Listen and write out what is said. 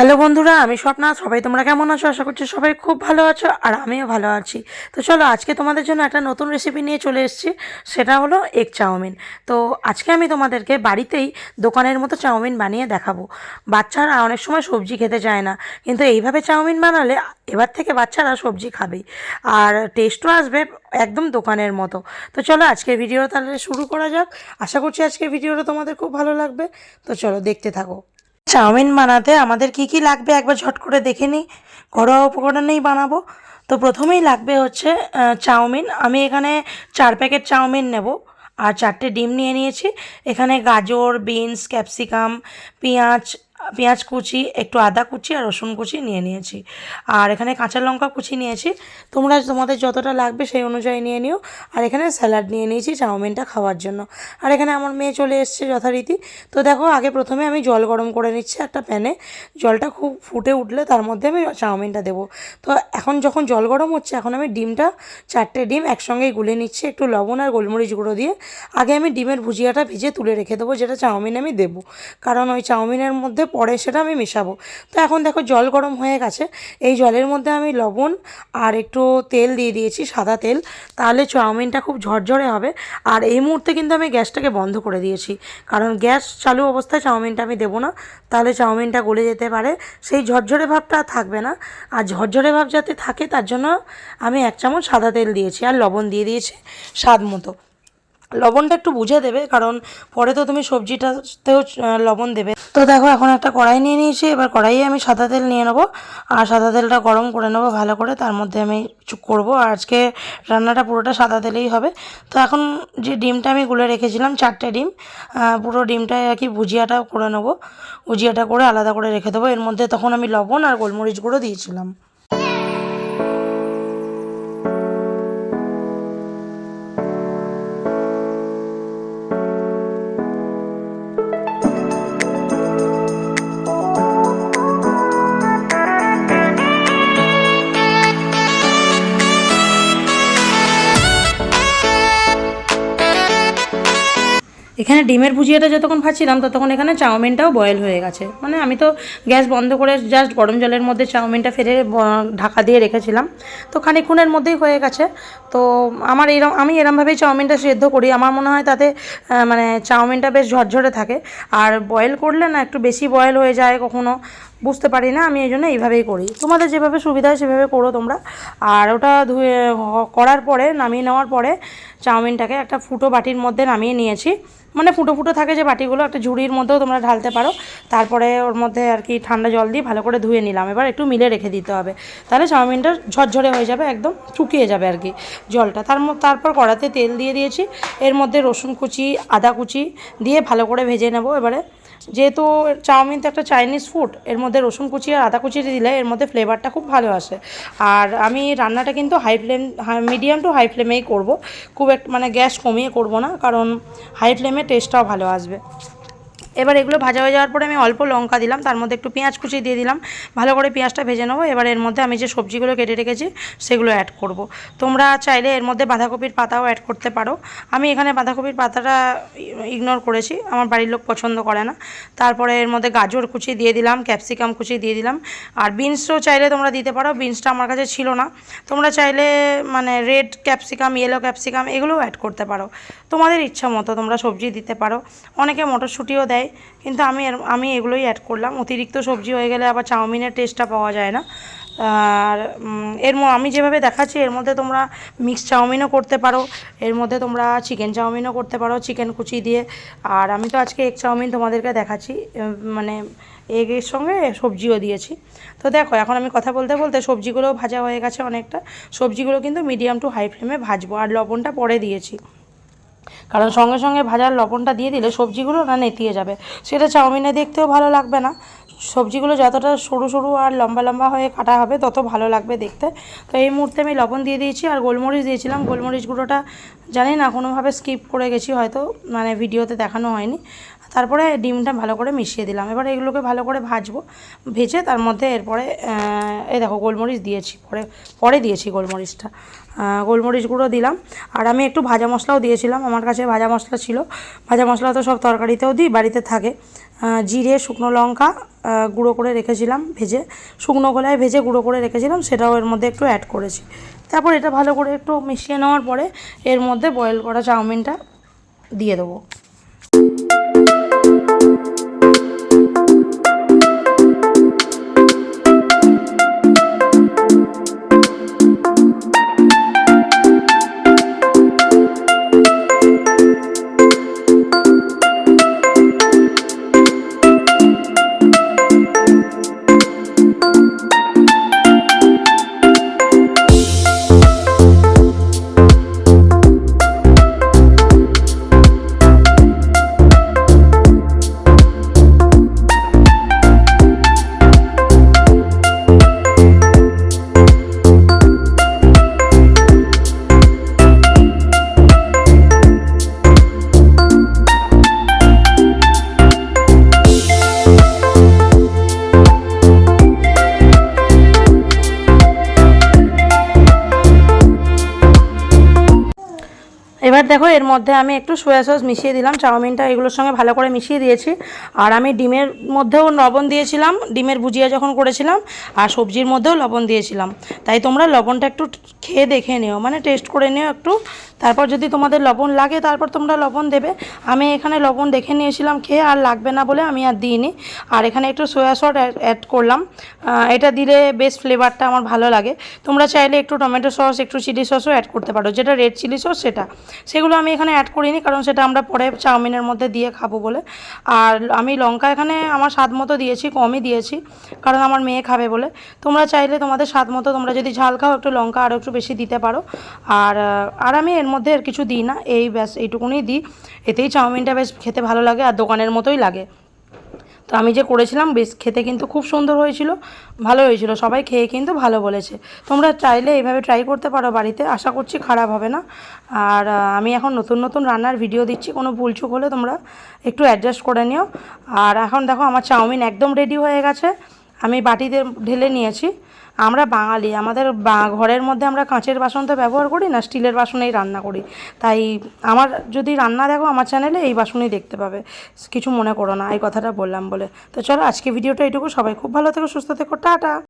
Hello বন্ধুরা, আমি স্বপ্না। সবাই তোমরা কেমন আছো? আশা করছি সবাই খুব ভালো আছো আর আমিও ভালো আছি। তো চলো, আজকে তোমাদের জন্য একটা নতুন রেসিপি নিয়ে চলে এসেছি। সেটা হলো এগ চাউমিন। তো আজকে আমি তোমাদেরকে বাড়িতেই দোকানের মতো চাউমিন বানিয়ে দেখাবো। বাচ্চারা অনেক সময় সবজি খেতে চায় না, কিন্তু এইভাবে চাউমিন বানালে এবার থেকে বাচ্চারা সবজি খাবেই আর টেস্টও আসবে একদম দোকানের মতো। তো চলো, আজকের ভিডিও তাহলে শুরু করা যাক। আশা করছি আজকের ভিডিওটা তোমাদের খুব ভালো লাগবে। তো চলো, দেখতে থাকো। চাউমিন বানাতে আমাদের কি কি লাগবে একবার ঝট করে দেখে নিই। ঘরোয়া উপকরণেই বানাবো। তো প্রথমেই লাগবে হচ্ছে চাউমিন। আমি এখানে চার প্যাকেট চাউমিন নেব আর চারটে ডিম নিয়ে নিয়েছি। এখানে গাজর, বিনস, ক্যাপসিকাম, পেঁয়াজ পেঁয়াজ কুচি, একটু আদা কুচি আর রসুন কুচি নিয়ে নিয়েছি। আর এখানে কাঁচা লঙ্কা কুচি নিয়েছি। তোমরা তোমাদের যতটা লাগবে সেই অনুযায়ী নিয়ে নিও। আর এখানে স্যালাড নিয়ে নিয়েছি চাউমিনটা খাওয়ার জন্য। আর এখানে আমার মেয়ে চলে এসছে যথারীতি। তো দেখো, আগে প্রথমে আমি জল গরম করে নিচ্ছি একটা প্যানে। জলটা খুব ফুটে উঠলে তার মধ্যে আমি চাউমিনটা দেবো। তো এখন যখন জল গরম হচ্ছে, এখন আমি ডিমটা, চারটে ডিম একসঙ্গেই গুলে নিচ্ছি একটু লবণ আর গোলমরিচ গুঁড়ো দিয়ে। আগে আমি ডিমের ভুজিয়াটা ভিজে তুলে রেখে দেবো, যেটা চাউমিন আমি দেবো। কারণ ওই চাউমিনের মধ্যে পরে সেটা আমি মেশাবো। তো এখন দেখো জল গরম হয়ে গেছে। এই জলের মধ্যে আমি লবণ আর একটু তেল দিয়ে দিয়েছি, সাদা তেল। তাহলে চাউমিনটা খুব ঝরঝরে হবে। আর এই মুহূর্তে কিন্তু আমি গ্যাসটাকে বন্ধ করে দিয়েছি। কারণ গ্যাস চালু অবস্থায় চাউমিনটা আমি দেবো না। তাহলে চাউমিনটা গলে যেতে পারে। সেই ঝরঝরে ভাবটা থাকবে না। আর ঝরঝরে ভাব যাতে থাকে তার জন্য আমি এক চামচ সাদা তেল দিয়েছি আর লবণ দিয়ে দিয়েছি স্বাদ মতো। লবণটা একটু বুঝে দেবে, কারণ পরে তো তুমি সবজিটাতেও লবণ দেবে। তো দেখো, এখন একটা কড়াই নিয়ে নিয়েছি। এবার কড়াইয়ে আমি সাদা তেল নিয়ে নেব। আর সাদা তেলটা গরম করে নেব ভালো করে। তার মধ্যে আমি করব। আর আজকে রান্নাটা পুরোটা সাদা তেলেই হবে। তো এখন যে ডিমটা আমি গুলে রেখেছিলাম, চারটে ডিম পুরো ডিমটা আর কি ভুজিয়াটা করে নেব। ভুজিয়াটা করে আলাদা করে রেখে দেবো। এর মধ্যে তখন আমি লবণ আর গোলমরিচ গুঁড়ো দিয়েছিলাম। এখানে ডিমের ভুজিয়াটা যতক্ষণ ভাজছিলাম, ততক্ষণ এখানে চাউমিনটাও বয়েল হয়ে গেছে। মানে আমি তো গ্যাস বন্ধ করে জাস্ট গরম জলের মধ্যে চাউমিনটা ফেলে ঢাকা দিয়ে রেখেছিলাম। তো খানিকক্ষণের মধ্যেই হয়ে গেছে। তো আমার এরম আমি এরমভাবেই চাউমিনটা সেদ্ধ করি। আমার মনে হয় তাতে মানে চাউমিনটা বেশ ঝরঝরে থাকে। আর বয়েল করলে না একটু বেশি বয়েল হয়ে যায় কখনো। বুঝতে পারি না, আমি এই জন্য এইভাবেই করি। তোমাদের যেভাবে সুবিধা হয় সেভাবে করো তোমরা। আর ওটা ধুয়ে করার পরে, নামিয়ে নেওয়ার পরে চাউমিনটাকে একটা ফুটো বাটির মধ্যে নামিয়ে নিয়েছি। মানে ফুটো ফুটো থাকে যে বাটিগুলো, একটা ঝুড়ির মধ্যেও তোমরা ঢালতে পারো। তারপরে ওর মধ্যে আর কি ঠান্ডা জল দিয়ে ভালো করে ধুয়ে নিলাম। এবার একটু মিলে রেখে দিতে হবে। তাহলে চাউমিনটা ঝরঝরে হয়ে যাবে, একদম শুকিয়ে যাবে আর কি। জলটা। তার তারপর কড়াতে তেল দিয়ে দিয়েছি। এর মধ্যে রসুন কুচি, আদা কুচি দিয়ে ভালো করে ভেজে নেব এবারে। যেহেতু চাউমিন তো একটা চাইনিজ ফুড এর মধ্যে রসুন কুচি আর আদা কুচি দিলে এর মধ্যে ফ্লেভারটা খুব ভালো আসে। আর আমি রান্নাটা কিন্তু high flame medium to high ফ্লেমেই করব। খুব একটা মানে গ্যাস কমিয়ে করব না, কারণ হাই ফ্লেমে টেস্টটাও ভালো আসবে। এবার এগুলো ভাজা হয়ে যাওয়ার পরে আমি অল্প লঙ্কা দিলাম, তার মধ্যে একটু পেঁয়াজ কুচি দিয়ে দিলাম। ভালো করে পেঁয়াজটা ভেজে নেব, এবার এর মধ্যে আমি যে সবজিগুলো কেটে রেখেছি সেগুলো অ্যাড করব। তোমরা চাইলে এর মধ্যে বাঁধাকপির পাতাও অ্যাড করতে পারো। আমি এখানে বাঁধাকপির পাতাটা ইগনোর করেছি, আমার বাড়ির লোক পছন্দ করে না। তারপরে এর মধ্যে গাজর কুচি দিয়ে দিলাম ক্যাপসিকাম কুচি দিয়ে দিলাম। আর বিনসও চাইলে তোমরা দিতে পারো বিনসটা আমার কাছে ছিল না। তোমরা চাইলে মানে রেড ক্যাপসিকাম ইয়েলো ক্যাপসিকাম এগুলোও অ্যাড করতে পারো। তোমাদের ইচ্ছা মতো তোমরা সবজি দিতে পারো। অনেকে মটরশুঁটিও দেয় কিন্তু আমি আমি এগুলোই অ্যাড করলাম। অতিরিক্ত সবজি হয়ে গেলে আবার চাউমিনের টেস্টটা পাওয়া যায় না। আর এর আমি যেভাবে দেখাচ্ছি, এর মধ্যে তোমরা মিক্স চাউমিনও করতে পারো। এর মধ্যে তোমরা চিকেন চাউমিনও করতে পারো চিকেন কুচি দিয়ে। আর আমি তো আজকে এগ চাউমিন তোমাদেরকে দেখাচ্ছি মানে এগের সঙ্গে সবজিও দিয়েছি। তো দেখো, এখন আমি কথা বলতে বলতে সবজিগুলো ভাজা হয়ে গেছে অনেকটা। সবজিগুলো কিন্তু মিডিয়াম টু হাই ফ্লেমে ভাজবো। আর লবণটা পরে দিয়েছি। কারণ সঙ্গে সঙ্গে ভাজার লবণটা দিয়ে দিলে সবজিগুলো না নেতিয়ে যাবে। সেটা চাউমিনে দেখতেও ভালো লাগবে না। সবজিগুলো যতটা সরু সরু আর লম্বা লম্বা হয়ে কাটা হবে, তত ভালো লাগবে দেখতে। তো এই মুহূর্তে আমি লবণ দিয়ে দিয়েছি আর গোলমরিচ দিয়েছিলাম। গোলমরিচগুলোটা জানি না, কোনোভাবে স্কিপ করে গেছি, হয়তো মানে ভিডিওতে দেখানো হয়নি। তারপরে ডিমটা ভালো করে মিশিয়ে দিলাম। এবার এগুলোকে ভালো করে ভাজবো, ভেজে তার মধ্যে এরপরে এই দেখো গোলমরিচ দিয়েছি, পরে পরে দিয়েছি গোলমরিচটা। গোলমরিচ গুঁড়ো দিলাম। আর আমি একটু ভাজা মশলাও দিয়েছিলাম, আমার কাছে ভাজা মশলা ছিল। ভাজা মশলা তো সব তরকারিতেও দিই, বাড়িতে থাকে। জিরে, শুকনো লঙ্কা গুঁড়ো করে রেখেছিলাম ভেজে। শুকনো গলায় ভেজে গুঁড়ো করে রেখেছিলাম, সেটাও এর মধ্যে একটু অ্যাড করেছি। তারপর এটা ভালো করে একটু মিশিয়ে নেওয়ার পরে এর মধ্যে বয়েল করা চাউমিনটা দিয়ে দেবো। এবার দেখো, এর মধ্যে আমি একটু সোয়া সস মিশিয়ে দিলাম, চাউমিনটা এগুলোর সঙ্গে ভালো করে মিশিয়ে দিয়েছি। আর আমি ডিমের মধ্যেও লবণ দিয়েছিলাম, ডিমের ভুজিয়া যখন করেছিলাম, আর সবজির মধ্যেও লবণ দিয়েছিলাম। তাই তোমরা লবণটা একটু খেয়ে দেখে নিও মানে টেস্ট করে নিও একটু। তারপর যদি তোমাদের লবণ লাগে, তারপর তোমরা লবণ দেবে। আমি এখানে লবণ দেখে নিয়েছিলাম খেয়ে, আর লাগবে না বলে আমি আর দিইনি। আর এখানে একটু সোয়া সস অ্যাড করলাম। এটা দিলে বেশ ফ্লেভারটা আমার ভালো লাগে। তোমরা চাইলে একটু টমেটো সস একটু চিলি সসও অ্যাড করতে পারো, যেটা রেড চিলি সস সেটা। সেগুলো আমি এখানে অ্যাড করিনি, কারণ সেটা আমরা পরে চাউমিনের মধ্যে দিয়ে খাব বলে। আর আমি লঙ্কা এখানে আমার স্বাদ মতো দিয়েছি, কমই দিয়েছি, কারণ আমার মেয়ে খাবে বলে। তোমরা চাইলে তোমাদের স্বাদ মতো, তোমরা যদি ঝাল খাও, একটু লঙ্কা আরও একটু বেশি দিতে পারো। আর আর আমি এর মধ্যে আর কিছু দিই না, এই ব্যাস, এইটুকুনি দিই। এতেই চাউমিনটা বেশ খেতে ভালো লাগে, আর দোকানের মতোই লাগে। তো আমি যে করেছিলাম বেশ খেতে কিন্তু খুব সুন্দর হয়েছিল, ভালো হয়েছিল, সবাই খেয়ে কিন্তু ভালো বলেছে। তোমরা চাইলে এইভাবে ট্রাই করতে পারো বাড়িতে, আশা করছি খারাপ হবে না। আর আমি এখন নতুন নতুন রান্নার ভিডিও দিচ্ছি, কোনো ভুলচুক হলে তোমরা একটু অ্যাডজাস্ট করে নিও। আর এখন দেখো আমার চাউমিন একদম রেডি হয়ে গেছে, আমি বাটিতে ঢেলে নিয়েছি। আমরা বাঙালি, আমাদের ঘরের মধ্যে আমরা কাঁচের বাসন তো ব্যবহার করি না, স্টিলের বাসনেই রান্না করি। তাই আমার যদি রান্না দেখো আমার চ্যানেলে এই বাসনই দেখতে পাবে। কিছু মনে করো না, এই কথাটা বললাম বলে। তো চলো আজকে ভিডিওটা এটুকু। সবাই খুব ভালো থেকো, সুস্থ থেকো। টাটা!